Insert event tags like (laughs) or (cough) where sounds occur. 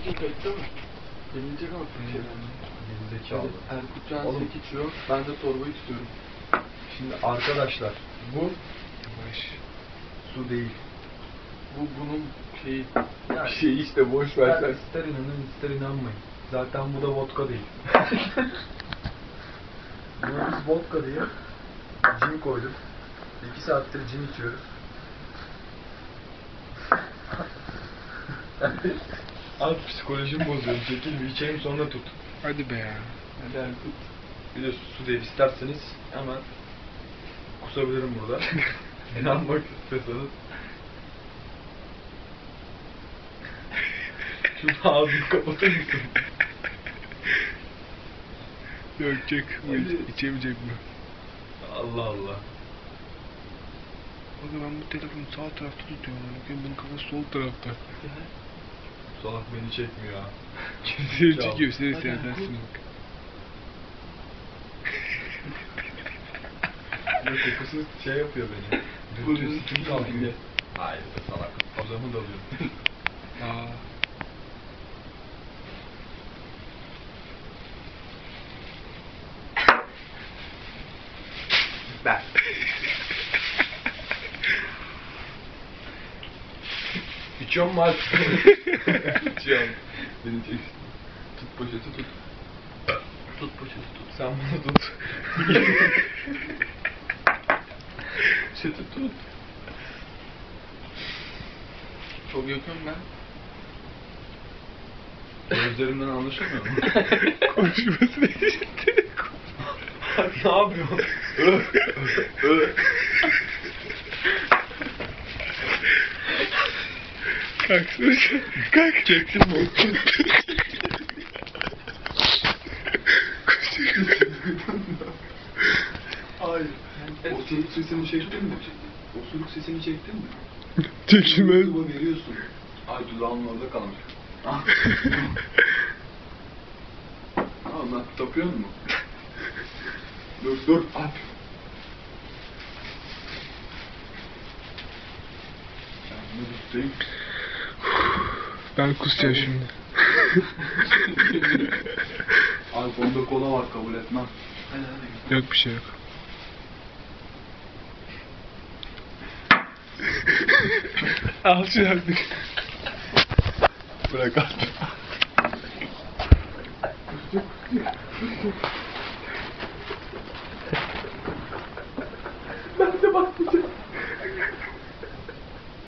Bakın kayıtta mı? Denilecek ama Türkçe Gerizekalı. Erkut Can Oğlum. İçiyor. Ben de torbayı tutuyorum. Şimdi arkadaşlar bu Yavaş. su değil. Bu bunun şeyi. Yani şey işte boş ver sen. ister inanın ister inanmayın. Zaten bu da vodka değil. (laughs) Buna biz vodka diye cin koyduk. İki saattir cin içiyoruz. (laughs) Abi psikolojim bozuyorum. Çekil bir içeyim sonra tut. Hadi be ya. Hadi Erkut. Bir de su değil isterseniz hemen kusabilirim burada. (laughs) İnanmak istiyorsanız. Şunu ağzını kapatır mısın? Yok çek. Bu içemeyecek bu. Allah Allah. O zaman bu telefonu sağ tarafta tutuyorum. Bunun kafası sol tarafta. Salak beni çekmiyor ha. (laughs) Seni çekiyor. Seni bak. Ve kokusu şey yapıyor beni. Burnunu tutuyor. kalkıyor. Hayır be salak. Kafamı dalıyor. (laughs) Aa. Ben. İçiyorum mu artık? İçiyorum. Beni çek. Tut poşeti tut. Tut poşeti tut. Sen bunu tut. (laughs) poşeti tut. Çok yakın ben. Gözlerimden anlaşılmıyor mu? (laughs) Konuşmasını işitti. (laughs) ne yapıyorsun? Sen. Kalk. Çektim mi? Hayır. Osuruk sesini çektin mi? Osuruk sesini çektin mi? Çekilmez. YouTube'a veriyorsun. Ay dudağımın orada kalmış. Ah. Aa lan tapıyor mu? dur dur. At. Ben bunu tutayım. Ben kusacağım şimdi. (laughs) Abi bomba kola var kabul etmem. Yok bir şey yok. (laughs) Al şu artık. Bırak artık. ben de bakmayacağım.